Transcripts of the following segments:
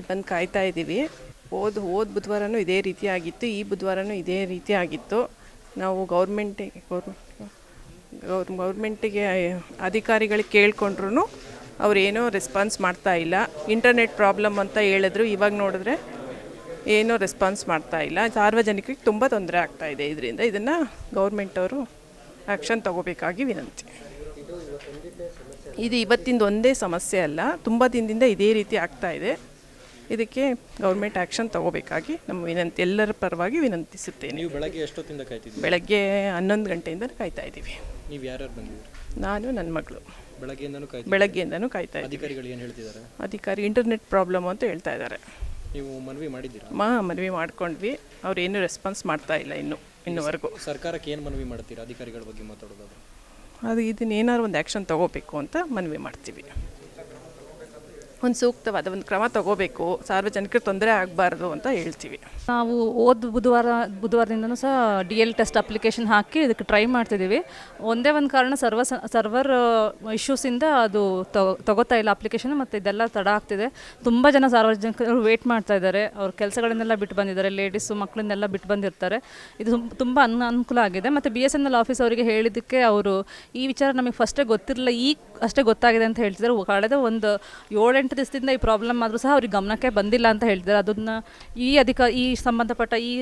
ಇಲ್ಲಿ ಬಂದು ಕಾಯ್ತಾ ಇದ್ದೀವಿ. ಹೋದ ಹೋದ ಬುಧವಾರನೂ ಇದೇ ರೀತಿ ಆಗಿತ್ತು. ಈ ಬುಧವಾರನೂ ಇದೇ ರೀತಿ ಆಗಿತ್ತು. ನಾವು ಗೌರ್ಮೆಂಟಿಗೆ, ಗೌರ್ ಗೌರ್ಮೆಂಟಿಗೆ ಅಧಿಕಾರಿಗಳಿಗೆ ಕೇಳಿಕೊಂಡ್ರು ಅವರೇನೋ ರೆಸ್ಪಾನ್ಸ್ ಮಾಡ್ತಾ ಇಲ್ಲ. ಇಂಟರ್ನೆಟ್ ಪ್ರಾಬ್ಲಮ್ ಅಂತ ಹೇಳಿದ್ರು. ಇವಾಗ ನೋಡಿದ್ರೆ ಏನೂ ರೆಸ್ಪಾನ್ಸ್ ಮಾಡ್ತಾ ಇಲ್ಲ. ಸಾರ್ವಜನಿಕರಿಗೆ ತುಂಬ ತೊಂದರೆ ಆಗ್ತಾ ಇದೆ. ಇದರಿಂದ ಇದನ್ನು ಗೌರ್ಮೆಂಟ್ ಅವರು ಆ್ಯಕ್ಷನ್ ತಗೋಬೇಕಾಗಿ ವಿನಂತಿ. ಇದು ಇವತ್ತಿಂದ ಒಂದೇ ಸಮಸ್ಯೆ ಅಲ್ಲ. ತುಂಬ ದಿನದಿಂದ ಇದೇ ರೀತಿ ಆಗ್ತಾ ಇದೆ. ಇದಕ್ಕೆ ಗೌರ್ಮೆಂಟ್ ಆ್ಯಕ್ಷನ್ ತಗೋಬೇಕಾಗಿ ನಮ್ಮ ವಿನಂತಿ ಎಲ್ಲರ ಪರವಾಗಿ ವಿನಂತಿಸುತ್ತೇನೆ. ನೀವು ಬೆಳಗ್ಗೆ ಎಷ್ಟೊತ್ತಿಂದ ಕಾಯ್ತಿದ್ದೀವಿ ಬೆಳಗ್ಗೆ ಹನ್ನೊಂದು ಗಂಟೆಯಿಂದ ಕಾಯ್ತಾ ಇದ್ದೀವಿ. ನೀವು ಯಾರ್ಯಾರು ಬಂದಿದ್ದೀರಿ? ನಾನು ನನ್ನ ಮಗಳು. ಬೆಳಗ್ಗೆಯಿಂದನೂ ಕಾಯ್ತು ಬೆಳಗ್ಗೆಯಿಂದನೂ ಕಾಯ್ತಾ ಇದ್ದೀವಿ. ಅಧಿಕಾರಿಗಳು ಏನು ಹೇಳ್ತಿದ್ದಾರೆ? ಅಧಿಕಾರಿ ಇಂಟರ್ನೆಟ್ ಪ್ರಾಬ್ಲಮ್ ಅಂತ ಹೇಳ್ತಾ ಇದ್ದಾರೆ. ನೀವು ಮನವಿ ಮಾಡಿದ್ದೀರಾ? ಮಾ ಮನವಿ ಮಾಡ್ಕೊಂಡ್ವಿ. ಅವ್ರು ಏನು ರೆಸ್ಪಾನ್ಸ್ ಮಾಡ್ತಾ ಇಲ್ಲ ಇನ್ನು ಇನ್ನುವರೆಗೂ. ಸರ್ಕಾರಕ್ಕೆ ಏನು ಮನವಿ ಮಾಡ್ತೀರಾ? ಅಧಿಕಾರಿಗಳ ಬಗ್ಗೆ ಮಾತಾಡೋದಾದ್ರೆ. ಅದು ಇದನ್ನ ಏನಾದ್ರು ಒಂದು ಆ್ಯಕ್ಷನ್ ತಗೋಬೇಕು ಅಂತ ಮನವಿ ಮಾಡ್ತೀವಿ. ಒಂದು ಸೂಕ್ತವಾದ ಒಂದು ಕ್ರಮ ತಗೋಬೇಕು. ಸಾರ್ವಜನಿಕರು ತೊಂದರೆ ಆಗಬಾರ್ದು ಅಂತ ಹೇಳ್ತೀವಿ. ನಾವು ಓದ್ ಬುಧವಾರ, ಬುಧವಾರದಿಂದನೂ ಸಹ ಡಿ ಎಲ್ ಟೆಸ್ಟ್ ಅಪ್ಲಿಕೇಶನ್ ಹಾಕಿ ಇದಕ್ಕೆ ಟ್ರೈ ಮಾಡ್ತಿದ್ದೀವಿ. ಒಂದೇ ಒಂದು ಕಾರಣ ಸರ್ವ ಸರ್ವರ್ ಇಶ್ಯೂಸಿಂದ ಅದು ತಗೋ- ತಗೋತಾ ಇಲ್ಲ ಅಪ್ಲಿಕೇಶನ್ ಮತ್ತು ಇದೆಲ್ಲ ತಡ ಆಗ್ತಿದೆ. ತುಂಬ ಜನ ಸಾರ್ವಜನಿಕರು ವೇಟ್ ಮಾಡ್ತಾ ಇದ್ದಾರೆ. ಅವ್ರ ಕೆಲಸಗಳನ್ನೆಲ್ಲ ಬಿಟ್ಟು ಬಂದಿದ್ದಾರೆ. ಲೇಡೀಸು ಮಕ್ಕಳನ್ನೆಲ್ಲ ಬಿಟ್ಟು ಬಂದಿರ್ತಾರೆ. ಇದು ತುಂಬ ಅನ್, ಅನುಕೂಲ ಆಗಿದೆ. ಮತ್ತು B S N L office ಅವರಿಗೆ ಹೇಳಿದ್ದಕ್ಕೆ ಅವರು ಈ ವಿಚಾರ ನಮಗೆ ಫಸ್ಟೇ ಗೊತ್ತಿರಲಿಲ್ಲ. ಈಗ ಅಷ್ಟೇ ಗೊತ್ತಾಗಿದೆ ಅಂತ ಹೇಳ್ತಿದ್ದಾರೆ. ಕಳೆದ ಒಂದು ಏಳೆಂಟು ದಿವಸದಿಂದ ಈ ಪ್ರಾಬ್ಲಮ್ ಆದರೂ ಸಹ ಅವ್ರಿಗೆ ಗಮನಕ್ಕೆ ಬಂದಿಲ್ಲ ಅಂತ ಹೇಳ್ತಿದ್ದಾರೆ ಅದನ್ನು ಈ ಅಧಿಕ ಈ ಸಂಬಂಧಪಟ್ಟ ಈ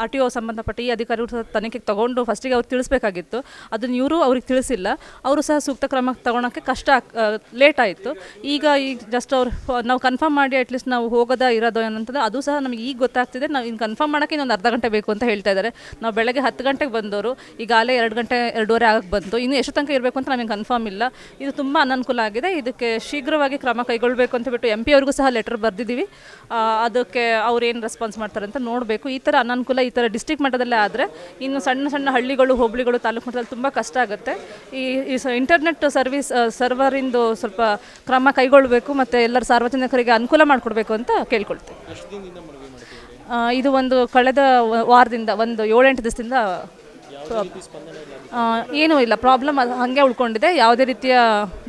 ಆರ್ ಟಿ ಒ ಸಂಬಂಧಪಟ್ಟ ಈ ಅಧಿಕಾರಿಗಳು ಸಹ ತನಿಖೆಗೆ ತಗೊಂಡು ಫಸ್ಟಿಗೆ ಅವ್ರು ತಿಳಿಸ್ಬೇಕಾಗಿತ್ತು. ಅದನ್ನು ಇವರು ಅವ್ರಿಗೆ ತಿಳಿಸಿಲ್ಲ. ಅವರು ಸಹ ಸೂಕ್ತ ಕ್ರಮ ತಗೊಳಕ್ಕೆ ಕಷ್ಟ ಲೇಟ್ ಆಯಿತು. ಈಗ ಈಗ ಜಸ್ಟ್ ಅವ್ರು ನಾವು ಕನ್ಫರ್ಮ್ ಮಾಡಿ ಅಟ್ಲೀಸ್ಟ್ ನಾವು ಹೋಗೋದ ಇರೋದು ಏನಂತಂದ್ರೆ ಅದು ಸಹ ನಮಗೆ ಈಗ ಗೊತ್ತಾಗ್ತಿದೆ. ನಾವು ಇನ್ನು ಕನ್ಫರ್ಮ್ ಮಾಡೋಕ್ಕೆ ಇನ್ನೊಂದು ಅರ್ಧ ಗಂಟೆ ಬೇಕು ಅಂತ ಹೇಳ್ತಾ ಇದ್ದಾರೆ ನಾವು ಬೆಳಗ್ಗೆ ಹತ್ತು ಗಂಟೆಗೆ ಬಂದವರು ಈಗಾಗಲೇ ಎರಡು ಗಂಟೆ, ಎರಡೂವರೆ ಆಗಕ್ಕೆ ಬಂತು. ಇನ್ನು ಎಷ್ಟು ತನಕ ಇರಬೇಕು ಅಂತ ನಮಗೆ ಕನ್ಫರ್ಮ್ ಇಲ್ಲ. ಇದು ತುಂಬ ಅನನುಕೂಲ ಆಗಿದೆ. ಇದಕ್ಕೆ ಶೀಘ್ರವಾಗಿ ಕ್ರಮ ಕೈಗೊಳ್ಳಬೇಕು ಅಂತ ಬಿಟ್ಟು ಎಂ ಪಿ ಅವ್ರಿಗೂ ಸಹ ಲೆಟರ್ ಬರೆದಿದ್ದೀವಿ. ಅದಕ್ಕೆ ಅವ್ರು ಏನು ರೆಸ್ಪಾನ್ಸ್ ಮಾಡ್ತಾರೆ ಅಂತ ನೋಡಬೇಕು. ಈ ಥರ ಅನನುಕೂಲ ಈ ಥರ ಡಿಸ್ಟಿಕ್ ಮಟ್ಟದಲ್ಲೇ ಆದರೆ ಇನ್ನು ಸಣ್ಣ ಸಣ್ಣ ಹಳ್ಳಿಗಳು, ಹೋಬಳಿಗಳು, ತಾಲೂಕು ಮಟ್ಟದಲ್ಲಿ ತುಂಬ ಕಷ್ಟ ಆಗುತ್ತೆ. ಈ ಈ ಇಂಟರ್ನೆಟ್ ಸರ್ವಿಸ್ ಸರ್ವರಿಂದು ಸ್ವಲ್ಪ ಕ್ರಮ ಕೈಗೊಳ್ಳಬೇಕು ಮತ್ತು ಎಲ್ಲರ ಸಾರ್ವಜನಿಕರಿಗೆ ಅನುಕೂಲ ಮಾಡಿಕೊಡ್ಬೇಕು ಅಂತ ಕೇಳ್ಕೊಳ್ತೀವಿ ಇದು ಒಂದು ಕಳೆದ ವಾರದಿಂದ, ಒಂದು ಏಳೆಂಟು ದಿವಸದಿಂದ ಏನೂ ಇಲ್ಲ ಪ್ರಾಬ್ಲಮ್ ಅದು ಹಾಗೆ ಉಳ್ಕೊಂಡಿದೆ. ಯಾವುದೇ ರೀತಿಯ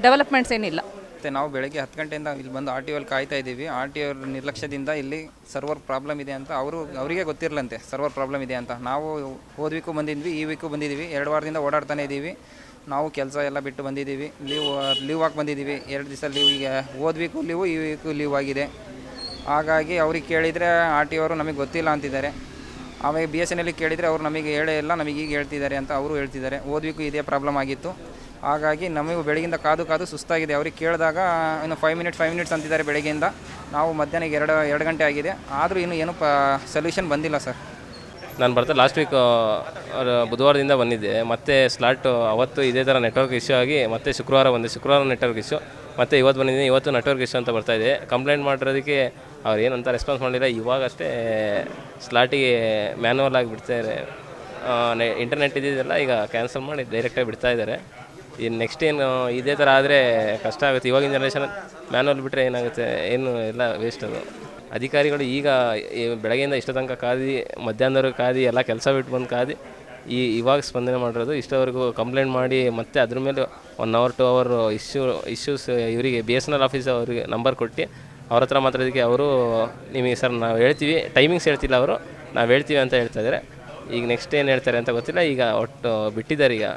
ಡೆವಲಪ್ಮೆಂಟ್ಸ್ ಏನಿಲ್ಲ. ಮತ್ತು ನಾವು ಬೆಳಗ್ಗೆ ಹತ್ತು ಗಂಟೆಯಿಂದ ಇಲ್ಲಿ ಬಂದು ಆರ್ ಟಿ ಒಲ್ಲಿ ಕಾಯ್ತಾ ಇದ್ದೀವಿ. ಆರ್ ಟಿ ಅವ್ರ ನಿರ್ಲಕ್ಷ್ಯದಿಂದ ಇಲ್ಲಿ ಸರ್ವರ್ ಪ್ರಾಬ್ಲಮ್ ಇದೆ ಅಂತ ಅವರು, ಅವರಿಗೆ ಗೊತ್ತಿರಲಂತೆ ಸರ್ವರ್ ಪ್ರಾಬ್ಲಮ್ ಇದೆ ಅಂತ. ನಾವು ಹೋದ ಬಂದಿದ್ವಿ, ಈ ವೀಕು ಬಂದಿದ್ದೀವಿ. ಎರಡು ವಾರದಿಂದ ಓಡಾಡ್ತಾನೆ ಇದ್ದೀವಿ. ನಾವು ಕೆಲಸ ಎಲ್ಲ ಬಿಟ್ಟು ಬಂದಿದ್ದೀವಿ. ಲೀವ್ ಲೀವ್ ಹಾಕಿ ಬಂದಿದ್ದೀವಿ. ಎರಡು ದಿವಸ ಲೀವ್ ಈಗ ಹೋದ ವೀಕು ಲೀವು ಈ ವೀಕು ಲೀವ್ ಆಗಿದೆ. ಹಾಗಾಗಿ ಅವ್ರಿಗೆ ಕೇಳಿದರೆ ಆರ್ ಟಿ ಅವರು ನಮಗೆ ಗೊತ್ತಿಲ್ಲ ಅಂತಿದ್ದಾರೆ. ಆಮೇಲೆ ಬಿ ಎಸ್ ಎನ್ ಎಲ್ಲಿ ಕೇಳಿದರೆ ಅವರು ನಮಗೆ ಹೇಳೇ ಇಲ್ಲ, ನಮಗೆ ಈಗ ಹೇಳ್ತಿದ್ದಾರೆ ಅಂತ ಅವರು ಹೇಳ್ತಿದ್ದಾರೆ. ಹೋದ ವೀಕು ಇದೇ ಪ್ರಾಬ್ಲಮ್ ಆಗಿತ್ತು. ಹಾಗಾಗಿ ನಮಗೂ ಬೆಳಗಿಂದ ಕಾದು ಕಾದು ಸುಸ್ತಾಗಿದೆ. ಅವ್ರಿಗೆ ಕೇಳಿದಾಗ ಇನ್ನು ಫೈವ್ ಮಿನಿಟ್ಸ್ ಫೈವ್ ಮಿನಿಟ್ಸ್ ಅಂತಿದ್ದಾರೆ ಬೆಳಗ್ಗೆಯಿಂದ. ನಾವು ಮಧ್ಯಾಹ್ನ ಎರಡು ಎರಡು ಗಂಟೆ ಆಗಿದೆ. ಆದರೂ ಇನ್ನೂ ಏನೂ ಪ ಸೊಲ್ಯೂಷನ್ ಬಂದಿಲ್ಲ ಸರ್. ನಾನು ಬರ್ತಾ ಲಾಸ್ಟ್ ವೀಕ್ ಬುಧವಾರದಿಂದ ಬಂದಿದ್ದೆ. ಮತ್ತೆ ಸ್ಲಾಟ್ ಅವತ್ತು ಇದೇ ಥರ ನೆಟ್ವರ್ಕ್ ಇಶ್ಯೂ ಆಗಿ ಮತ್ತೆ ಶುಕ್ರವಾರ ಬಂದೆ. ಶುಕ್ರವಾರ ನೆಟ್ವರ್ಕ್ ಇಶ್ಯೂ ಮತ್ತೆ ಇವತ್ತು ಬಂದಿದ್ದೀನಿ. ಇವತ್ತು ನೆಟ್ವರ್ಕ್ ಇಶ್ಯೂ ಅಂತ ಬರ್ತಾ ಇದೆ. ಕಂಪ್ಲೇಂಟ್ ಮಾಡಿರೋದಕ್ಕೆ ಅವ್ರು ಏನಂತ ರೆಸ್ಪಾನ್ಸ್ ಮಾಡಲಿಲ್ಲ. ಇವಾಗಷ್ಟೇ ಸ್ಲಾಟಿಗೆ ಮ್ಯಾನುವಲ್ ಆಗಿ ಬಿಡ್ತಾಯಿದ್ದಾರೆ ಇಂಟರ್ನೆಟ್ ಇದ್ದಿದ್ದೆಲ್ಲ ಈಗ ಕ್ಯಾನ್ಸಲ್ ಮಾಡಿ ಡೈರೆಕ್ಟಾಗಿ ಬಿಡ್ತಾ ಇದ್ದಾರೆ. ಇನ್ನು ನೆಕ್ಸ್ಟ್ ಏನು, ಇದೇ ಥರ ಆದರೆ ಕಷ್ಟ ಆಗುತ್ತೆ. ಇವಾಗಿನ ಜನ್ರೇಷನ್ ಮ್ಯಾನುವಲ್ ಬಿಟ್ಟರೆ ಏನಾಗುತ್ತೆ? ಏನು ಎಲ್ಲ ವೇಸ್ಟ್ ಅದು. ಅಧಿಕಾರಿಗಳು ಈಗ ಬೆಳಗ್ಗೆಯಿಂದ ಇಷ್ಟ ತನಕ ಕಾದಿ, ಮಧ್ಯಾಹ್ನದವರೆಗೆ ಕಾದಿ, ಎಲ್ಲ ಕೆಲಸ ಬಿಟ್ಟು ಬಂದು ಕಾದಿ, ಈ ಇವಾಗ ಸ್ಪಂದನೆ ಮಾಡಿರೋದು. ಇಷ್ಟವರೆಗೂ ಕಂಪ್ಲೇಂಟ್ ಮಾಡಿ ಮತ್ತೆ ಅದ್ರ ಮೇಲೆ one hour two hour issue issues ಇವರಿಗೆ B S N L office ಅವರಿಗೆ ನಂಬರ್ ಕೊಟ್ಟು ಅವ್ರ ಹತ್ರ ಮಾತಾಡೋದಕ್ಕೆ ಅವರು ನಿಮಗೆ ಸರ್ ನಾವು ಹೇಳ್ತೀವಿ ಟೈಮಿಂಗ್ಸ್ ಹೇಳ್ತಿಲ್ಲ ಅವರು, ನಾವು ಹೇಳ್ತೀವಿ ಅಂತ ಹೇಳ್ತಾ ಇದ್ದಾರೆ. ಈಗ ನೆಕ್ಸ್ಟ್ ಏನು ಹೇಳ್ತಾರೆ ಅಂತ ಗೊತ್ತಿಲ್ಲ. ಈಗ ಒಟ್ಟು ಬಿಟ್ಟಿದ್ದಾರೆ ಈಗ.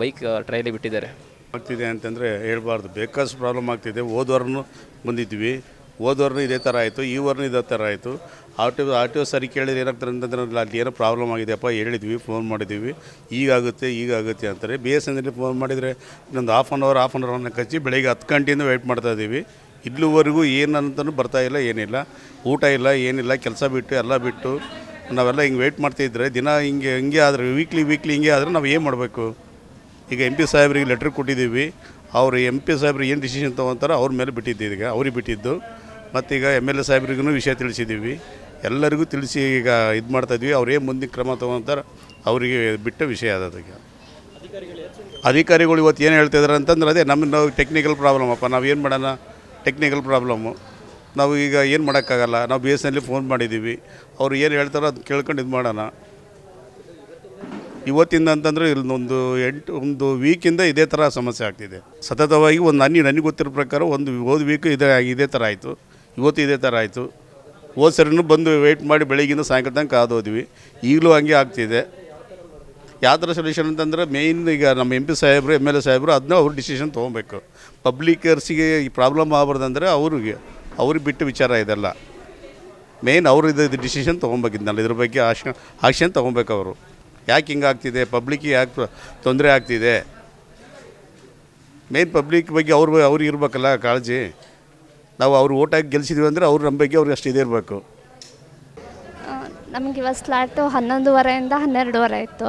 ಬೈಕ್ ಟ್ರೈಲಿ ಬಿಟ್ಟಿದ್ದಾರೆ. ಆಗ್ತಿದೆ ಅಂತಂದರೆ ಹೇಳ್ಬಾರ್ದು. ಬೇಕಾದಷ್ಟು ಪ್ರಾಬ್ಲಮ್ ಆಗ್ತಿದೆ. ಓದೋರ್ನು ಬಂದಿದ್ವಿ. ಓದೋರ್ನು ಇದೇ ಥರ ಆಯಿತು. ಈ ವಾರನೂ ಇದೇ ಥರ ಆಯಿತು. R T R T O ಸರಿ ಕೇಳಿದ್ರೆ ಏನಾಗ್ತಾರೆ ಅಂತಂದ್ರೆ ಅಲ್ಲಿ ಏನೋ ಪ್ರಾಬ್ಲಮ್ ಆಗಿದೆಯಪ್ಪ ಹೇಳಿದ್ವಿ ಫೋನ್ ಮಾಡಿದ್ವಿ ಈಗಾಗುತ್ತೆ ಈಗಾಗುತ್ತೆ ಅಂತಾರೆ. ಬಿ ಎಸ್ ಎನ್ನಲ್ಲಿ ಫೋನ್ ಮಾಡಿದರೆ ಇನ್ನೊಂದು half an hour half an ಅವರನ್ನು ಕಚ್ಚಿ ಬೆಳಗ್ಗೆ ಹತ್ತು ಗಂಟೆಯಿಂದ ವೆಯ್ಟ್ ಮಾಡ್ತಾ ಇದ್ದೀವಿ. ಇಲ್ಲಿವರೆಗೂ ಬರ್ತಾ ಇಲ್ಲ, ಏನಿಲ್ಲ. ಊಟ ಇಲ್ಲ, ಏನಿಲ್ಲ. ಕೆಲಸ ಬಿಟ್ಟು, ಎಲ್ಲ ಬಿಟ್ಟು. ನಾವೆಲ್ಲ ಹಿಂಗೆ ವೆಯ್ಟ್ ಮಾಡ್ತಿದ್ರೆ ದಿನ ಹಿಂಗೆ ಹಿಂಗೆ ಆದರೆ ವೀಕ್ಲಿ ವೀಕ್ಲಿ ಹಿಂಗೆ ಆದರೆ ನಾವು ಏನು ಮಾಡಬೇಕು? ಈಗ ಎಂ ಪಿ ಸಾಹೇಬ್ರಿಗೆ ಲೆಟ್ರ್ ಕೊಟ್ಟಿದ್ದೀವಿ. ಅವರು ಎಂ ಪಿ ಸಾಹೇಬ್ರು ಏನು ಡಿಸಿಷನ್ ತೊಗೊಂತಾರೆ ಅವ್ರ ಮೇಲೆ ಬಿಟ್ಟಿದ್ದು ಈಗ, ಅವ್ರಿಗೆ ಬಿಟ್ಟಿದ್ದು. ಮತ್ತೀಗ ಎಂ ಎಲ್ ಎ ಸಾಹೇಬ್ರಿಗೂ ವಿಷಯ ತಿಳಿಸಿದ್ದೀವಿ. ಎಲ್ಲರಿಗೂ ತಿಳಿಸಿ ಈಗ ಇದು ಮಾಡ್ತಾಯಿದ್ವಿ ಅವ್ರು ಏನು ಮುಂದಿನ ಕ್ರಮ ತೊಗೊತಾರೆ ಅವರಿಗೆ ಬಿಟ್ಟ ವಿಷಯ ಅದ ಈಗ. ಅಧಿಕಾರಿಗಳು ಇವತ್ತು ಏನು ಹೇಳ್ತಿದ್ದಾರೆ ಅಂತಂದ್ರೆ ಅದೇ ನಮ್ಮ ನಾವು ಟೆಕ್ನಿಕಲ್ ಪ್ರಾಬ್ಲಮ್ ಅಪ್ಪ. ನಾವು ಏನು ಮಾಡೋಣ ಟೆಕ್ನಿಕಲ್ ಪ್ರಾಬ್ಲಮ್ಮು ನಾವು ಈಗ ಏನು ಮಾಡೋಕ್ಕಾಗಲ್ಲ? ನಾವು ಬಿ ಎಸ್ ಎನ್ಲಿ ಫೋನ್ ಮಾಡಿದ್ದೀವಿ. ಅವ್ರು ಏನು ಹೇಳ್ತಾರೋ ಅದು ಕೇಳ್ಕೊಂಡು ಇದು ಮಾಡೋಣ. ಇವತ್ತಿಂದ ಅಂತಂದರೆ ಇಲ್ಲೊಂದು ಎಂಟು, ಒಂದು ವೀಕಿಂದ ಇದೇ ಥರ ಸಮಸ್ಯೆ ಆಗ್ತಿದೆ. ಸತತವಾಗಿ ಒಂದು ನನಗೆ ನನಗೆ ಗೊತ್ತಿರೋ ಪ್ರಕಾರ ಒಂದು ಹೋದ ವೀಕ್ ಇದೇ ಇದೇ ಥರ ಆಯಿತು. ಇವತ್ತು ಇದೇ ಥರ ಆಯಿತು. ಹೋದ ಸರಿನೂ ಬಂದು ವೆಯ್ಟ್ ಮಾಡಿ ಬೆಳಗ್ಗಿಂದ ಸಾಯಂಕಾಲ ತನಕ ಕಾದೋದ್ವಿ ಈಗಲೂ ಹಂಗೆ ಆಗ್ತಿದೆ. ಯಾವ ಥರ ಸೊಲ್ಯೂಷನ್ ಅಂತಂದರೆ ಮೇಯ್ನ್ ಈಗ ನಮ್ಮ ಎಂ ಪಿ ಸಾಹೇಬರು ಎಂ ಎಲ್ ಎ ಸಾಹೇಬರು ಅದನ್ನ ಅವ್ರು ಡಿಸಿಷನ್ ತೊಗೊಬೇಕು. ಪಬ್ಲಿಕರ್ಸಿಗೆ ಈ ಪ್ರಾಬ್ಲಮ್ ಆಗ್ಬಾರ್ದಂದ್ರೆ ಅವ್ರಿಗೆ ಅವ್ರಿಗೆ ಬಿಟ್ಟು ವಿಚಾರ ಇದೆಲ್ಲ. ಮೇಯ್ನ್ ಅವ್ರು ಇದು ಡಿಸಿಷನ್ ತೊಗೊಬೇಕಿದ್ನಲ್ಲ. ಇದ್ರ ಬಗ್ಗೆ ಆಕ್ಷನ್ ಆಕ್ಷನ್ ತೊಗೊಬೇಕು ಅವರು ಯಾಕೆ ಹಿಂಗಾಗ್ತಿದೆ? ಪಬ್ಲಿಕ್ಕಿಗೆ ಯಾಕೆ ತೊಂದರೆ ಆಗ್ತಿದೆ? ಮೇನ್ ಪಬ್ಲಿಕ್ ಬಗ್ಗೆ ಅವ್ರ ಅವ್ರಿಗೆ ಇರಬೇಕಲ್ಲ ಕಾಳಜಿ. ನಾವು ಅವ್ರು ಓಟಾಗಿ ಗೆಲ್ಸಿದ್ವಿ ಅಂದರೆ ಅವ್ರ ನಮ್ಮ ಬಗ್ಗೆ ಅವ್ರಿಗೆ ಅಷ್ಟು ಇದೇ ಇರಬೇಕು ನಮಗೆ ಇವತ್ತು ಸ್ಲಾಟು ಹನ್ನೊಂದುವರೆಯಿಂದ ಹನ್ನೆರಡುವರೆ ಆಯಿತು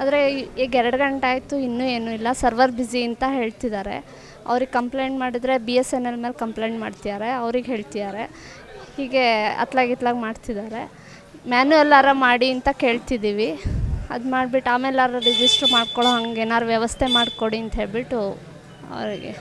ಆದರೆ ಈಗ ಎರಡು ಗಂಟೆ ಆಯಿತು, ಇನ್ನೂ ಏನೂ ಇಲ್ಲ. ಸರ್ವರ್ ಬ್ಯುಸಿ ಅಂತ ಹೇಳ್ತಿದ್ದಾರೆ. ಅವ್ರಿಗೆ ಕಂಪ್ಲೇಂಟ್ ಮಾಡಿದರೆ ಬಿ ಎಸ್ ಎನ್ ಎಲ್ ಮೇಲೆ ಕಂಪ್ಲೇಂಟ್ ಮಾಡ್ತಿದ್ದಾರೆ. ಅವ್ರಿಗೆ ಹೇಳ್ತಿದ್ದಾರೆ. ಹೀಗೆ ಅತ್ಲಾಗಿತ್ಲಾಗಿ ಮಾಡ್ತಿದ್ದಾರೆ. ಮ್ಯಾನ್ಯಲ್ ಆರ ಮಾಡಿ ಅಂತ ಕೇಳ್ತಿದ್ದೀವಿ. ಅದು ಮಾಡಿಬಿಟ್ಟು ಆಮೇಲಾರ ರಿಜಿಸ್ಟ್ರ್ ಮಾಡ್ಕೊಳ್ಳೋ ಹಂಗೆ ಏನಾರು ವ್ಯವಸ್ಥೆ ಮಾಡಿಕೊಡಿ ಅಂತ ಹೇಳಿಬಿಟ್ಟು ಅವರಿಗೆ.